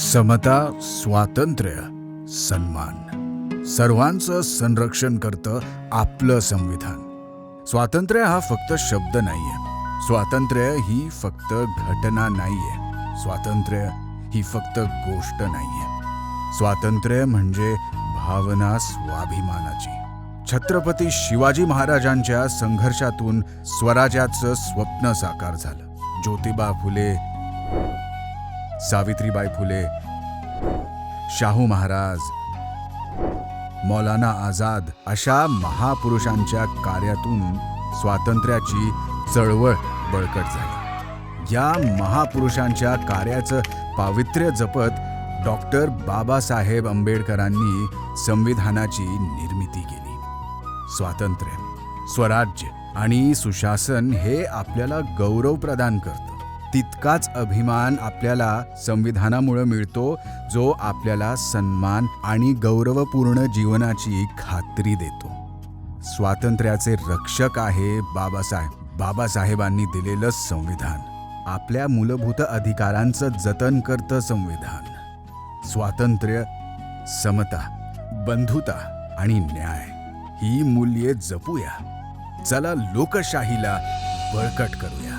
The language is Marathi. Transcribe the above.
समता स्वातंत्र्य सन्मान. सर्वांचं संरक्षण करतं आपलं संविधान. स्वातंत्र्य हा फक्त शब्द नाहीये. स्वातंत्र्य ही फक्त घटना नाहीये. स्वातंत्र्य ही फक्त गोष्ट नाहीये. स्वातंत्र्य म्हणजे भावना स्वाभिमानाची. छत्रपती शिवाजी महाराजांच्या संघर्षातून स्वराज्याचं स्वप्न साकार झालं. ज्योतिबा फुले सावित्रीबाई फुले शाहू महाराज मौलाना आझाद अशा महापुरुषांच्या कार्यातून स्वातंत्र्याची चळवळ बळकट झाली. या महापुरुषांच्या कार्याचं पावित्र्य जपत डॉक्टर बाबासाहेब आंबेडकरांनी संविधानाची निर्मिती केली. स्वातंत्र्य स्वराज्य आणि सुशासन हे आपल्याला गौरव प्रदान करतं. तितकाच अभिमान आपल्याला संविधानामुळे मिळतो जो आपल्याला सन्मान आणि गौरवपूर्ण जीवनाची खात्री देतो. स्वातंत्र्याचे रक्षक आहे बाबासाहेब. बाबासाहेबांनी दिलेलं संविधान. आपल्या मूलभूत अधिकारांचं जतन करतं संविधान. स्वातंत्र्य समता बंधुता आणि न्याय ही मूल्ये जपूया. चला लोकशाहीला बळकट करूया.